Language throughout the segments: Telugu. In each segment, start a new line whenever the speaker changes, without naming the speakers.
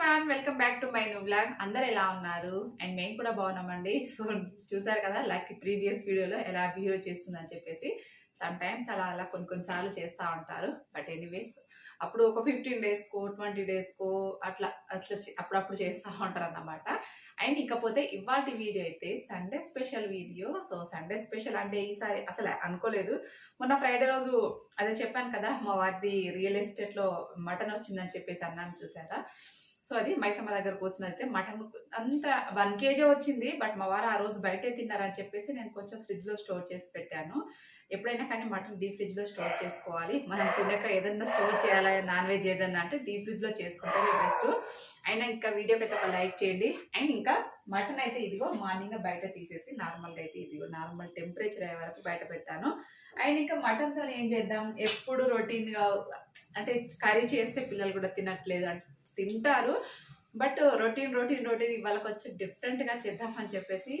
Everyone welcome back to my new blog అందరు ఎలా ఉన్నారు? అండ్ మేము కూడా బాగున్నామండి. సో చూసారు కదా లైక్ ప్రీవియస్ వీడియోలో ఎలా బిహేవ్ చేస్తుందని చెప్పేసి. సమ్ టైమ్స్ అలా అలా కొన్ని కొన్నిసార్లు చేస్తూ ఉంటారు. బట్ ఎనీవేస్ అప్పుడు ఒక ఫిఫ్టీన్ డేస్కో ట్వంటీ డేస్కో అట్లా అట్లా చే- అప్పుడప్పుడు చేస్తూ ఉంటారు అన్నమాట అండ్ ఇకపోతే ఇవాటి వీడియో అయితే Sunday special video so Sunday special అంటే ఈసారి అసలు అనుకోలేదు. మొన్న ఫ్రైడే రోజు అదే చెప్పాను కదా మా వారిది రియల్ ఎస్టేట్లో మటన్ వచ్చిందని చెప్పేసి అన్నాను చూసారా? సో అది మైసమ్మ దగ్గర కోసం అయితే మటన్ అంత వన్ కేజీ వచ్చింది బట్ మా వారు ఆ రోజు బయటే తిన్నారని చెప్పేసి నేను కొంచెం ఫ్రిడ్జ్లో స్టోర్ చేసి పెట్టాను. ఎప్పుడైనా కానీ మటన్ డీప్ ఫ్రిడ్జ్లో స్టోర్ చేసుకోవాలి. మనం తినక ఏదన్నా స్టోర్ చేయాలి నాన్ వెజ్ ఏదన్నా అంటే డీప్ ఫ్రిడ్జ్లో చేసుకుంటే బెస్ట్. అయినా ఇంకా వీడియోకి అయితే ఒక లైక్ చేయండి. అండ్ ఇంకా మటన్ అయితే ఇదిగో మార్నింగ్ బయట తీసేసి నార్మల్గా అయితే ఇదిగో నార్మల్ టెంపరేచర్ అయ్యే వరకు బయట పెట్టాను. అండ్ ఇంకా మటన్తో ఏం చేద్దాం? ఎప్పుడు రొటీన్గా అంటే కర్రీ చేస్తే పిల్లలు కూడా తినట్లేదు తింటారు. బట్ రొటీన్ రొటీన్ రొటీన్ ఇవాళకి వచ్చి డిఫరెంట్గా చేద్దామని చెప్పేసి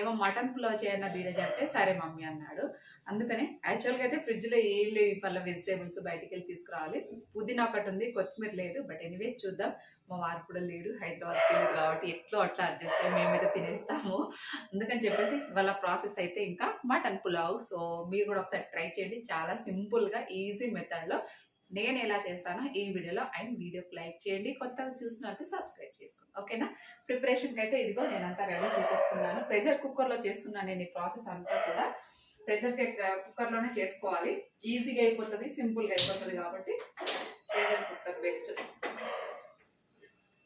ఏమో మటన్ పులావ్ చేయన్న ధీరజ్ అంటే సరే మమ్మీ అన్నాడు. అందుకనే యాక్చువల్గా అయితే ఫ్రిడ్జ్లో ఏం లేవు పళ్ళ వెజిటేబుల్స్ బయటికి వెళ్ళి తీసుకురావాలి. పుదీనా ఒకటి ఉంది కొత్తిమీర లేదు బట్ ఎనీవేస్ చూద్దాం. మా వారు కూడా లేరు హైదరాబాద్ లేరు కాబట్టి ఎట్లో అట్లా అడ్జస్ట్ అయ్యి మేమైతే తినేస్తాము. అందుకని చెప్పేసి వాళ్ళ ప్రాసెస్ అయితే ఇంకా మటన్ పులావ్. సో మీరు కూడా ఒకసారి ట్రై చేయండి. చాలా సింపుల్గా ఈజీ మెథడ్లో నేను ఎలా చేస్తానో ఈ వీడియోలో అండ్ వీడియోకి లైక్ చేయండి. కొత్తగా చూసినట్టు సబ్స్క్రైబ్ చేసుకోండి. ఓకేనా? ప్రిపరేషన్కి అయితే ఇదిగో నేను అంతా రెడీ చేసేసుకున్నాను ప్రెషర్ కుక్కర్లో చేస్తున్నాను నేను ఈ ప్రాసెస్ అంతా కూడా. ప్రెషర్ కుక్కర్లోనే చేసుకోవాలి. ఈజీగా అయిపోతుంది సింపుల్గా అయిపోతుంది కాబట్టి ప్రెషర్ కుక్కర్ బెస్ట్.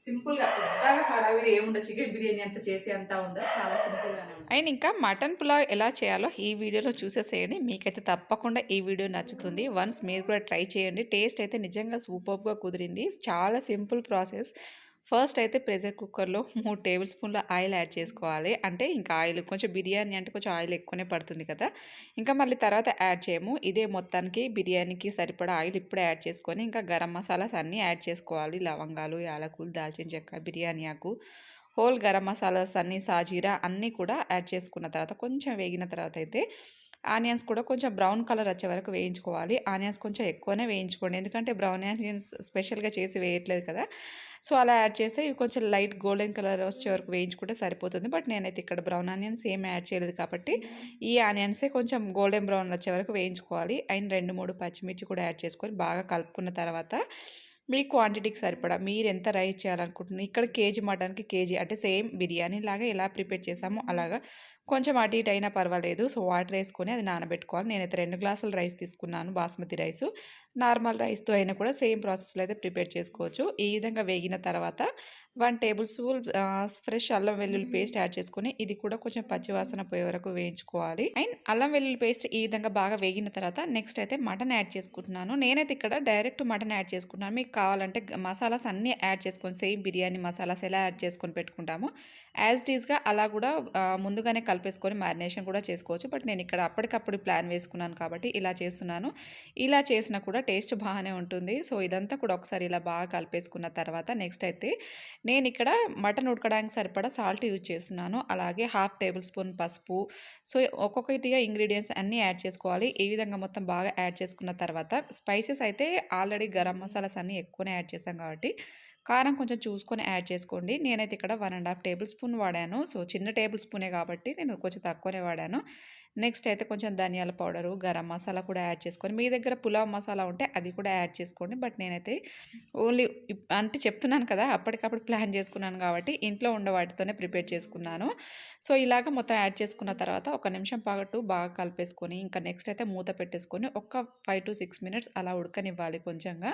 సింపుల్గా పెద్దగా హడావిడి ఏముండదు చికెన్ బిర్యానీ అంత చేసి అంతా ఉండదు. చాలా సింపుల్గానే ఉంటుంది.
అండ్ ఇంకా మటన్ పులావ్ ఎలా చేయాలో ఈ వీడియోలో చూసేసేయండి. మీకైతే తప్పకుండా ఈ వీడియో నచ్చుతుంది. వన్స్ మీరు కూడా ట్రై చేయండి. టేస్ట్ అయితే నిజంగా సూపర్గా కుదిరింది. చాలా సింపుల్ ప్రాసెస్. ఫస్ట్ అయితే ప్రెషర్ కుక్కర్లో మూడు టేబుల్ స్పూన్ల ఆయిల్ యాడ్ చేసుకోవాలి. అంటే ఇంకా ఆయిల్ కొంచెం బిర్యానీ అంటే కొంచెం ఆయిల్ ఎక్కువనే పడుతుంది కదా. ఇంకా మళ్ళీ తర్వాత యాడ్ చేయము. ఇదే మొత్తానికి బిర్యానీకి సరిపడా ఆయిల్ ఇప్పుడే యాడ్ చేసుకొని ఇంకా గరం మసాలాస్ అన్నీ యాడ్ చేసుకోవాలి. లవంగాలు యాలకులు దాల్చిన చెక్క బిర్యానీ ఆకు హోల్ గరం మసాలాస్ అన్నీ సాజీరా అన్నీ కూడా యాడ్ చేసుకున్న తర్వాత కొంచెం వేగిన తర్వాత అయితే ఆనియన్స్ కూడా కొంచెం బ్రౌన్ కలర్ వచ్చే వరకు వేయించుకోవాలి. ఆనియన్స్ కొంచెం ఎక్కువనే వేయించుకోండి. ఎందుకంటే బ్రౌన్ ఆనియన్స్ స్పెషల్గా చేసి వేయట్లేదు కదా. సో అలా యాడ్ చేస్తే ఇవి కొంచెం లైట్ గోల్డెన్ కలర్ వచ్చే వరకు వేయించుకుంటే సరిపోతుంది. బట్ నేనైతే ఇక్కడ బ్రౌన్ ఆనియన్స్ ఏం యాడ్ చేయలేదు కాబట్టి ఈ ఆనియన్సే కొంచెం గోల్డెన్ బ్రౌన్ వచ్చే వరకు వేయించుకోవాలి. అండ్ రెండు మూడు పచ్చిమిర్చి కూడా యాడ్ చేసుకొని బాగా కలుపుకున్న తర్వాత మీ క్వాంటిటీకి సరిపడా మీరు ఎంత రైస్ చేయాలనుకుంటున్నారు ఇక్కడ కేజీ మటన్కి కేజీ అంటే సేమ్ బిర్యానీ లాగా ఎలా ప్రిపేర్ చేసామో అలాగా కొంచెం అటు ఇటు అయినా పర్వాలేదు. సో వాటర్ వేసుకొని అది నానబెట్టుకోవాలి. నేనైతే రెండు గ్లాసులు రైస్ తీసుకున్నాను బాస్మతి రైస్. నార్మల్ రైస్తో అయినా కూడా సేమ్ ప్రాసెస్లో అయితే ప్రిపేర్ చేసుకోవచ్చు. ఈ విధంగా వేగిన తర్వాత వన్ టేబుల్ స్పూన్ ఫ్రెష్ అల్లం వెల్లుల్లి పేస్ట్ యాడ్ చేసుకొని ఇది కూడా కొంచెం పచ్చివాసన పోయే వరకు వేయించుకోవాలి. అండ్ అల్లం వెల్లుల్లి పేస్ట్ ఈ విధంగా బాగా వేగిన తర్వాత నెక్స్ట్ అయితే మటన్ యాడ్ చేసుకుంటున్నాను. నేనైతే ఇక్కడ డైరెక్ట్ మటన్ యాడ్ చేసుకుంటున్నాను. మీకు కావాలంటే మసాలాస్ అన్నీ యాడ్ చేసుకొని సేమ్ బిర్యానీ మసాలాస్ ఎలా యాడ్ చేసుకొని పెట్టుకుంటామో యాజ్ ఇట్ ఈస్గా అలా కూడా ముందుగానే కలిపేసుకొని మ్యారినేషన్ కూడా చేసుకోవచ్చు. బట్ నేను ఇక్కడ అప్పటికప్పుడు ప్లాన్ వేసుకున్నాను కాబట్టి ఇలా చేస్తున్నాను. ఇలా చేసినా కూడా టేస్ట్ బాగానే ఉంటుంది. సో ఇదంతా కూడా ఒకసారి ఇలా బాగా కలిపేసుకున్న తర్వాత నెక్స్ట్ అయితే నేను ఇక్కడ మటన్ ఉడకడానికి సరిపడా సాల్ట్ యూజ్ చేస్తున్నాను. అలాగే హాఫ్ టేబుల్ స్పూన్ పసుపు. సో ఒక్కొక్కటిగా ఇంగ్రీడియంట్స్ అన్నీ యాడ్ చేసుకోవాలి. ఈ విధంగా మొత్తం బాగా యాడ్ చేసుకున్న తర్వాత స్పైసెస్ అయితే ఆల్రెడీ గరం మసాలాస్ అన్నీ ఎక్కువనే యాడ్ చేసాం కాబట్టి కారం కొంచెం చూసుకొని యాడ్ చేసుకోండి. నేనైతే ఇక్కడ one and half tablespoon వాడాను. సో చిన్న టేబుల్ స్పూనే కాబట్టి నేను కొంచెం తక్కువనే వాడాను. నెక్స్ట్ అయితే కొంచెం ధనియాల పౌడరు గరం మసాలా కూడా యాడ్ చేసుకొని మీ దగ్గర పులావ్ మసాలా ఉంటే అది కూడా యాడ్ చేసుకోండి. బట్ నేనైతే ఓన్లీ అంటే చెప్తున్నాను కదా అప్పటికప్పుడు ప్లాన్ చేసుకున్నాను కాబట్టి ఇంట్లో ఉండే వాటితోనే ప్రిపేర్ చేసుకున్నాను. సో ఇలాగ మొత్తం యాడ్ చేసుకున్న తర్వాత ఒక నిమిషం పాటు బాగా కలిపేసుకొని ఇంకా నెక్స్ట్ అయితే మూత పెట్టేసుకొని ఒక ఫైవ్ టు సిక్స్ మినిట్స్ అలా ఉడకనివ్వాలి కొంచెంగా.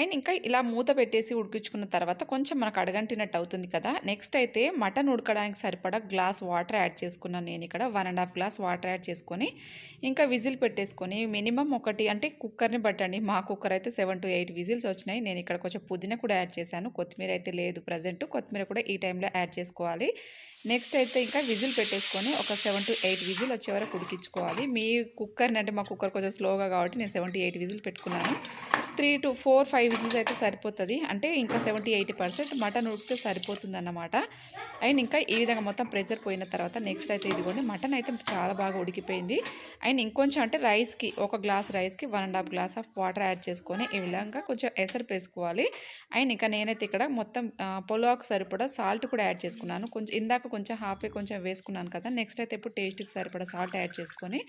అండ్ ఇంకా ఇలా మూత పెట్టేసి ఉడికించుకున్న తర్వాత కొంచెం మనకు అడగంటినట్టు అవుతుంది కదా. నెక్స్ట్ అయితే మటన్ ఉడకడానికి సరిపడా గ్లాస్ వాటర్ యాడ్ చేసుకున్నాను నేను ఇక్కడ. One and half glass water add చేసుకొని ఇంకా విజిల్ పెట్టేసుకొని మినిమం ఒకటి అంటే కుక్కర్ని బట్టండి. మా కుక్కర్ అయితే సెవెన్ టు ఎయిట్ విజిల్స్ వచ్చినాయి. నేను ఇక్కడ కొంచెం పుదీనా కూడా యాడ్ చేశాను. కొత్తిమీర అయితే లేదు ప్రజెంట్ కొత్తిమీర కూడా ఈ టైంలో యాడ్ చేసుకోవాలి. నెక్స్ట్ అయితే ఇంకా విజిల్ పెట్టేసుకొని ఒక సెవెన్ టు ఎయిట్ విజిల్ వచ్చే వరకు ఉడికించుకోవాలి. మీ కుక్కర్ని అంటే మా కుక్కర్ కొంచెం స్లోగా కాబట్టి నేను సెవెన్ టు ఎయిట్ విజిల్ పెట్టుకున్నాను.
Three to four five whistles అయితే సరిపోతుంది. అంటే ఇంకా సెవెంటీ ఎయిటీ పర్సెంట్ మటన్ ఉడికితే సరిపోతుంది అన్నమాట అండ్ ఇంకా ఈ విధంగా మొత్తం ప్రెషర్ పోయిన తర్వాత నెక్స్ట్ అయితే ఇదిగోండి మటన్ అయితే చాలా బాగా ఉడికిపోయింది. అండ్ ఇంకొంచెం అంటే రైస్కి ఒక గ్లాస్ రైస్కి one and half glass of water add చేసుకొని ఈ విధంగా కొంచెం ఎసరు వేసుకోవాలి అండ్ ఇంకా నేనైతే ఇక్కడ మొత్తం ఆ, పొలాకు సరిపడా సాల్ట్ కూడా యాడ్ చేసుకున్నాను. కొంచెం ఇందాక కొంచెం హాఫే కొంచెం వేసుకున్నాను కదా నెక్స్ట్ అయితే ఇప్పుడు టేస్ట్కి సరిపడా సాల్ట్ యాడ్ చేసుకొని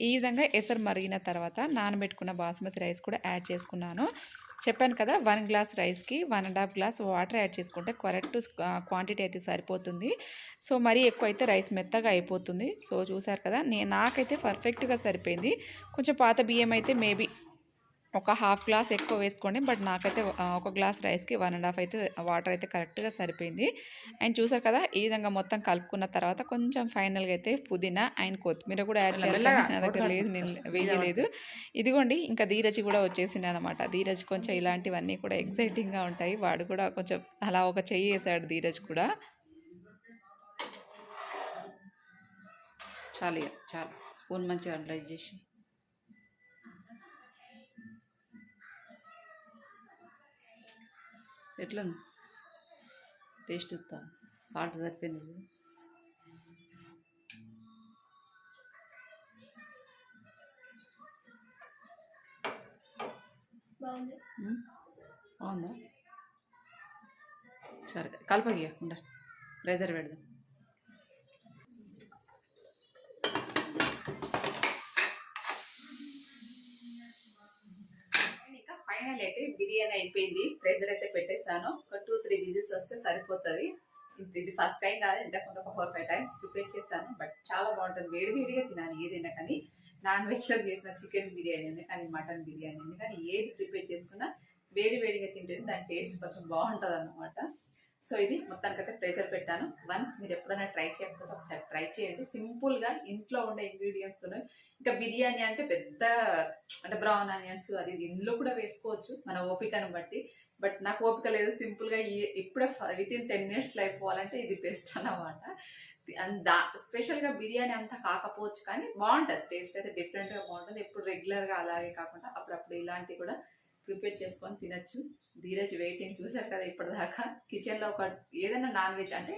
ఈ విధంగా ఎసరు మరిగిన తర్వాత నానబెట్టుకున్న బాస్మతి రైస్ కూడా యాడ్ చేసుకున్నాను. చెప్పాను కదా వన్ గ్లాస్ రైస్కి one and half glass water add చేసుకుంటే కరెక్ట్ క్వాంటిటీ అయితే సరిపోతుంది. సో మరీ ఎక్కువ అయితే రైస్ మెత్తగా అయిపోతుంది. సో చూసారు కదా నేను నాకైతే పర్ఫెక్ట్గా సరిపోయింది. కొంచెం పాత బియ్యం అయితే మేబీ ఒక హాఫ్ గ్లాస్ ఎక్కువ వేసుకోండి. బట్ నాకైతే ఒక గ్లాస్ రైస్కి వన్ అండ్ హాఫ్ అయితే వాటర్ అయితే కరెక్ట్గా సరిపోయింది. అండ్ చూసారు కదా ఈ విధంగా మొత్తం కలుపుకున్న తర్వాత కొంచెం ఫైనల్గా అయితే పుదీనా అండ్ కొత్తిమీర కూడా యాడ్ చేయాలి. నా దగ్గర లేదు నేను వేయలేదు. ఇదిగోండి ఇంకా ధీరజ్ కూడా వచ్చేసింది అనమాట ధీరజ్ కొంచెం ఇలాంటివన్నీ కూడా ఎక్సైటింగ్గా ఉంటాయి. వాడు కూడా కొంచెం అలా ఒక చెయ్యి వేసాడు ధీరజ్ కూడా. చాలు చాలు. స్పూన్ మంచిగా అడ్లైజ్ చేసి. ఎట్లుంది టేస్ట్ ఇస్తా సాల్ట్ సరిపోయింది.
బాగుంది.
సరే కలపకి ఉండ. ప్రెజర్ పెడదాం.
ఇంకా ఫైనల్ అయితే బిర్యానీ అయిపోయింది. ప్రెజర్ అయితే చేస్తాను. ఒక టూ త్రీ విజిల్స్ వస్తే సరిపోతుంది. ఇది- ఇది ఫస్ట్ టైం కాదు ఇంతకుముందు ఒక ఫోర్ ఫైవ్ టైమ్స్ ప్రిపేర్ చేశాను బట్ చాలా బాగుంటుంది. వేడివేడిగా తినాలి ఏదైనా కానీ. నాన్ వెజ్లో చేసిన చికెన్ బిర్యానీ అయినా కానీ మటన్ బిర్యానీ అయినా కానీ ఏది ప్రిపేర్ చేసుకున్నా వేడి వేడిగా తింటే దాని టేస్ట్ కొంచెం బాగుంటుంది అన్నమాట సో ఇది మొత్తానికైతే ప్రెజర్ పెట్టాను. వన్స్ మీరు ఎప్పుడైనా ట్రై చేయకపోతే ఒకసారి ట్రై చేయండి. సింపుల్గా ఇంట్లో ఉండే ఇంగ్రీడియంట్స్తో ఇంకా బిర్యానీ అంటే పెద్ద అంటే బ్రౌన్ ఆనియన్స్ అది ఇది ఇందులో కూడా వేసుకోవచ్చు మన ఓపికను బట్టి. బట్ నాకు ఓపిక లేదు సింపుల్గా ఇప్పుడే విత్ ఇన్ టెన్ మినిట్స్లో అయిపోవాలంటే ఇది బెస్ట్ అన్నమాట. అండ్ దా స్పెషల్గా బిర్యానీ అంతా కాకపోవచ్చు కానీ బాగుంటుంది. టేస్ట్ అయితే డిఫరెంట్గా బాగుంటుంది. ఎప్పుడు రెగ్యులర్గా అలాగే కాకుండా అప్పుడప్పుడు ఇలాంటివి కూడా ప్రిపేర్ చేసుకొని తినచ్చు. ధీరజ్ వెయిటింగ్ చూసారు కదా ఇప్పటిదాకా. కిచెన్లో ఒక ఏదైనా నాన్ వెజ్ అంటే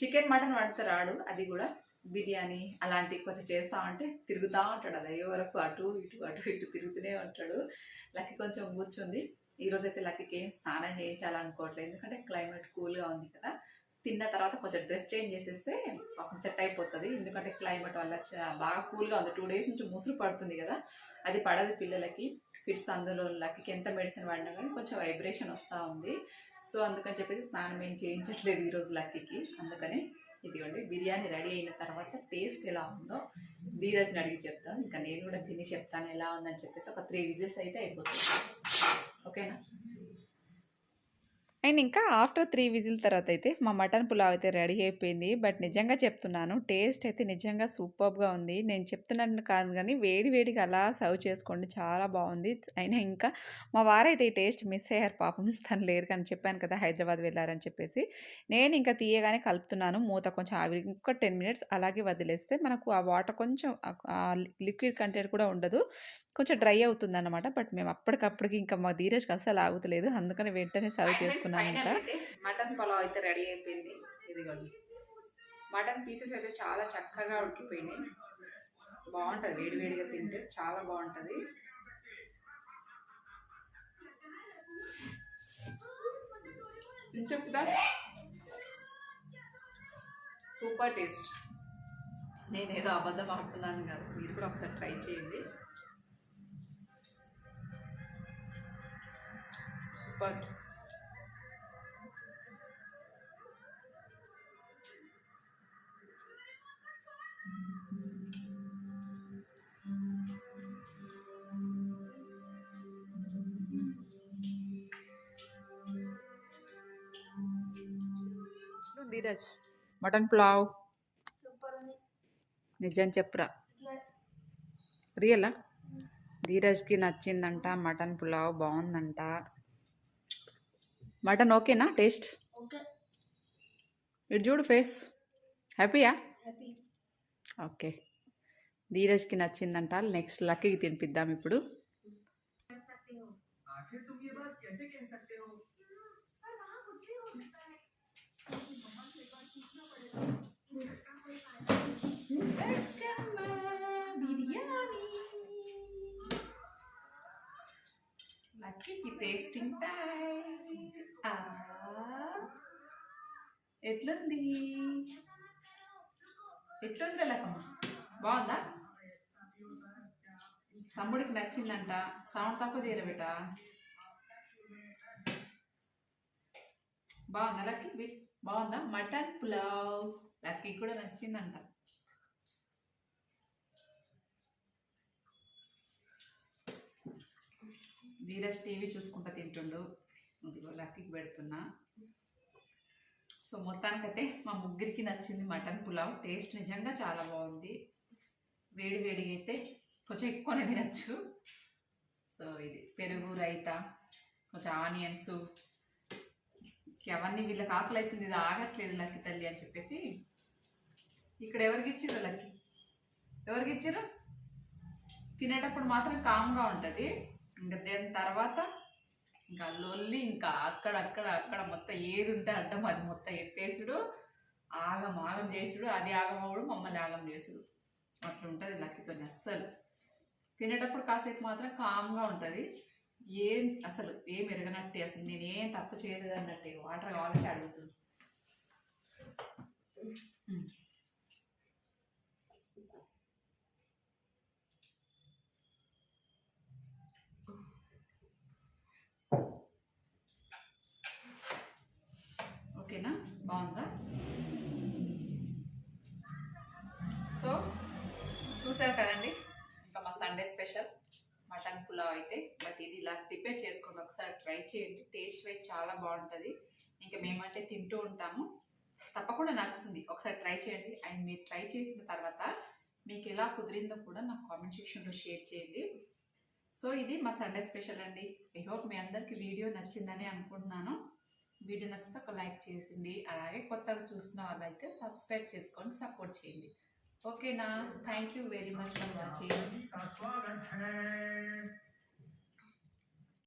చికెన్ మటన్ వండుతారు రాడు అది కూడా బిర్యానీ అలాంటివి కొంచెం చేస్తా ఉంటే తిరుగుతూ ఉంటాడు. అది అయ్యే వరకు అటు ఇటు అటు ఇటు తిరుగుతూనే ఉంటాడు. లక్కి కొంచెం కూర్చుంది. ఈరోజైతే అయితే లక్కీకి ఏం స్నానం చేయించాలనుకోవట్లేదు. ఎందుకంటే క్లైమేట్ కూల్గా ఉంది కదా. తిన్న తర్వాత కొంచెం డ్రెస్ చేంజ్ చేసేస్తే పాపం సెట్ అయిపోతుంది. ఎందుకంటే క్లైమేట్ వల్ల బాగా కూల్గా ఉంది. టూ డేస్ నుంచి ముసురు పడుతుంది కదా. అది పడదు పిల్లలకి. ఫిట్స్ అందులో లక్కీకి ఎంత మెడిసిన్ వాడినా కానీ కొంచెం వైబ్రేషన్ వస్తూ ఉంది. సో అందుకని చెప్పేసి స్నానం ఏం చేయించట్లేదు ఈరోజు లక్కీకి అందుకని ఇదిగోండి బిర్యానీ రెడీ అయిన తర్వాత టేస్ట్ ఎలా ఉందో ధీరజ్ని అడిగి చెప్తాను. ఇంకా నేను కూడా తిని చెప్తాను ఎలా ఉందని చెప్పేసి ఒక త్రీ విజిల్స్ అయితే అయిపోతుంది. ఓకేనా
అండ్ ఇంకా ఆఫ్టర్ త్రీ విజిల్ తర్వాత అయితే మా మటన్ పులావ్ అయితే రెడీ అయిపోయింది. బట్ నిజంగా చెప్తున్నాను టేస్ట్ అయితే నిజంగా సూపర్గా ఉంది. నేను చెప్తున్నాను కాదు కానీ వేడి వేడిగా అలా సర్వ్ చేసుకోండి. చాలా బాగుంది. అయినా ఇంకా మా వారైతే ఈ టేస్ట్ మిస్ అయ్యారు పాపం. తను లేరు కానీ చెప్పాను కదా హైదరాబాద్ వెళ్ళారని చెప్పేసి. నేను ఇంకా తీయగానే కలుపుతున్నాను. మూత కొంచెం ఆవిరి ఇంకొక టెన్ మినిట్స్ అలాగే వదిలేస్తే మనకు ఆ వాటర్ కొంచెం లిక్విడ్ కంటెంట్ కూడా ఉండదు. కొంచెం డ్రై అవుతుంది అనమాట బట్ మేము అప్పటికప్పటికి ఇంకా మా ధీరజ్కి అసలు ఆగుతలేదు. అందుకని వెంటనే సర్వ్ చేసుకున్నాం ఇంకా.
మటన్ పులావ్ అయితే రెడీ అయిపోయింది. ఇదిగోండి. మటన్ పీసెస్ అయితే చాలా చక్కగా ఉడికిపోయినాయి. బాగుంటుంది వేడి వేడిగా తింటే చాలా బాగుంటుంది. చెప్తా? Super taste. నేనేదో అబద్ధం ఆడుతున్నాను కాదు. మీరు కూడా ఒకసారి ట్రై చేయండి. సూపర్ ధీరజ్ మటన్ పులావ్ నిజం చెప్పురా రియలా ధీరజ్కి నచ్చిందంట మటన్ పులావ్ బాగుందంట మటన్ ఓకేనా? టేస్ట్? ఇటు చూడు ఫేస్. హ్యాపీయా? ఓకే. ధీరజ్కి నచ్చిందంట. నెక్స్ట్ లక్కీకి తినిపిద్దాం ఇప్పుడు. టేస్టింగ్ ఎట్లుంది? ఎట్లుంది లెక్కమ్మ బాగుందా? తమ్ముడికి నచ్చిందంట. సౌండ్ తక్కువ చేయరు బిడ్డ? బాగుందా లక్కీ? బి- బాగుందా? మటన్ పులావ్. లక్కీ కూడా నచ్చిందంట. ధీరజ్ టీవీ చూసుకుంటా తింటుండు. ఇదిగో లక్కీకి పెడుతున్నా. సో మొత్తానికైతే మా ముగ్గురికి నచ్చింది మటన్ పులావ్. టేస్ట్ నిజంగా చాలా బాగుంది. వేడి వేడిగా అయితే కొంచెం ఎక్కువనే తినచ్చు. సో ఇది పెరుగు రైతా కొంచెం ఆనియన్స్. అవన్నీ వీళ్ళకి ఆకలి అవుతుంది ఇది ఆగట్లేదు లక్కి తల్లి అని చెప్పేసి ఇక్కడ ఎవరికి ఇచ్చిర్రు లక్కి? ఎవరికి ఇచ్చిర్రు? తినేటప్పుడు మాత్రం కామ్గా ఉంటుంది. ఇంకా దాని తర్వాత ఇంకా లొల్లి ఇంకా అక్కడ అక్కడ అక్కడ మొత్తం ఏది ఉంటే అడ్డం అది మొత్తం ఎత్తేసుడు. ఆగం ఆగం చేసుడు. అది ఆగం అవ్వడు మమ్మల్ని ఆగం చేసుడు. అట్లా ఉంటుంది లక్కీతో అస్సలు. తినేటప్పుడు కాసేపు మాత్రం కామ్గా ఉంటుంది. ఏం అసలు ఏం ఎరగనట్టే అసలు నేను ఏం తప్పు చేయలేదు అన్నట్టే వాటర్ కావాలంటే అడుగుతుంది ఉమ్. ఓకేనా బాగుందా సో చూసారు కదండి? ఇంకా మా సండే స్పెషల్ మటన్ పులావ్ అయితే. బట్ ఇది ఇలా ప్రిపేర్ చేసుకోండి. ఒకసారి ట్రై చేయండి. టేస్ట్ వైజ్ చాలా బాగుంటుంది. ఇంకా మేమంటే తింటూ ఉంటాము. తప్పకుండా నచ్చుతుంది. ఒకసారి ట్రై చేయండి. అండ్ మీరు ట్రై చేసిన తర్వాత మీకు ఎలా కుదిరిందో కూడా నాకు కామెంట్ సెక్షన్లో షేర్ చేయండి. సో ఇది మా సండే స్పెషల్ అండి. ఐ హోప్ మీ అందరికి వీడియో నచ్చిందని అనుకుంటున్నాను. వీడియో నచ్చితే ఒక లైక్ చేసింది. అలాగే కొత్తగా చూసిన వాళ్ళైతే సబ్స్క్రైబ్ చేసుకొని సపోర్ట్ చేయండి. Okay, now thank you very
much for watching.